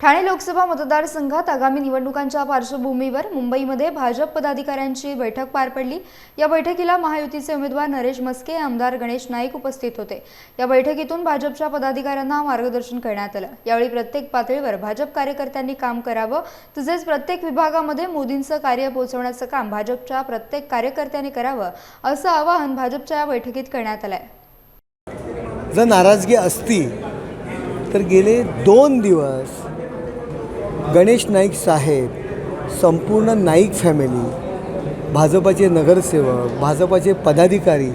ठाणे लोकसभा मतदारसंघात आगामी निवडणुकांच्या पार्श्वभूमीवर मुंबईमध्ये भाजप पदाधिकाऱ्यांची बैठक पार पडली. या बैठकीला महायुतीचे उमेदवार नरेश मस्के आमदार गणेश नाईक उपस्थित होते. या बैठकीतून भाजपच्या पदाधिकाऱ्यांना मार्गदर्शन करण्यात आलं. यावेळी प्रत्येक पातळीवर भाजप कार्यकर्त्यांनी काम करावं तसेच प्रत्येक विभागामध्ये मोदींचं कार्य पोहोचवण्याचं काम भाजपच्या प्रत्येक कार्यकर्त्यांनी करावं असं आवाहन भाजपच्या या बैठकीत करण्यात आलं आहे जर नाराजगी असती तर गेले दोन दिवस गणेश नाईक साहेब संपूर्ण नाईक फॅमिली भाजपाचे नगरसेवक भाजपाचे पदाधिकारी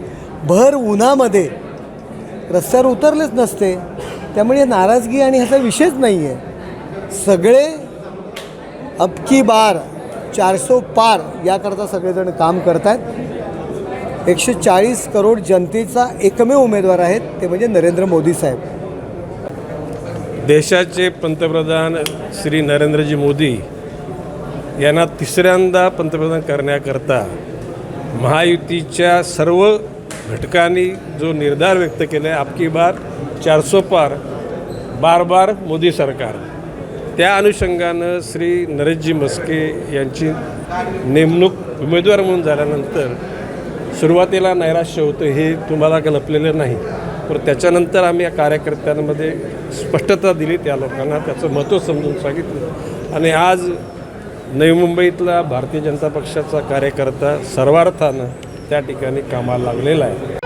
भर उन्हामध्ये रस्त्यावर उतरलेच नसते. त्यामुळे नाराजगी आणि ह्याचा विषयच नाही आहे सगळे अबकी बार चारसो पार याकरता सगळेजण काम करत आहेत एकशे चाळीस करोड जनतेचा एकमेव उमेदवार आहेत ते म्हणजे नरेंद्र मोदी साहेब. देशाचे पंतप्रधान श्री नरेंद्रजी मोदी यांना तिसऱ्यांदा पंतप्रधान करण्याकरता महायुतीच्या सर्व घटकांनी जो निर्धार व्यक्त केला आहे आपकी बार चारसो पार बार बार मोदी सरकार. त्या अनुषंगानं श्री नरेशजी मस्के यांची नेमणूक उमेदवार म्हणून झाल्यानंतर सुरुवातीला नैराश्य होतं हे तुम्हाला लपलेलं नाही. पण त्याच्यानंतर आम्ही या कार्यकर्त्यांमध्ये स्पष्टता दिली त्या लोकांना त्याचं महत्त्व समजून सांगितलं. आणि आज नवी मुंबईतला भारतीय जनता पक्षाचा कार्यकर्ता सर्वार्थानं त्या ठिकाणी कामाला लागलेला आहे.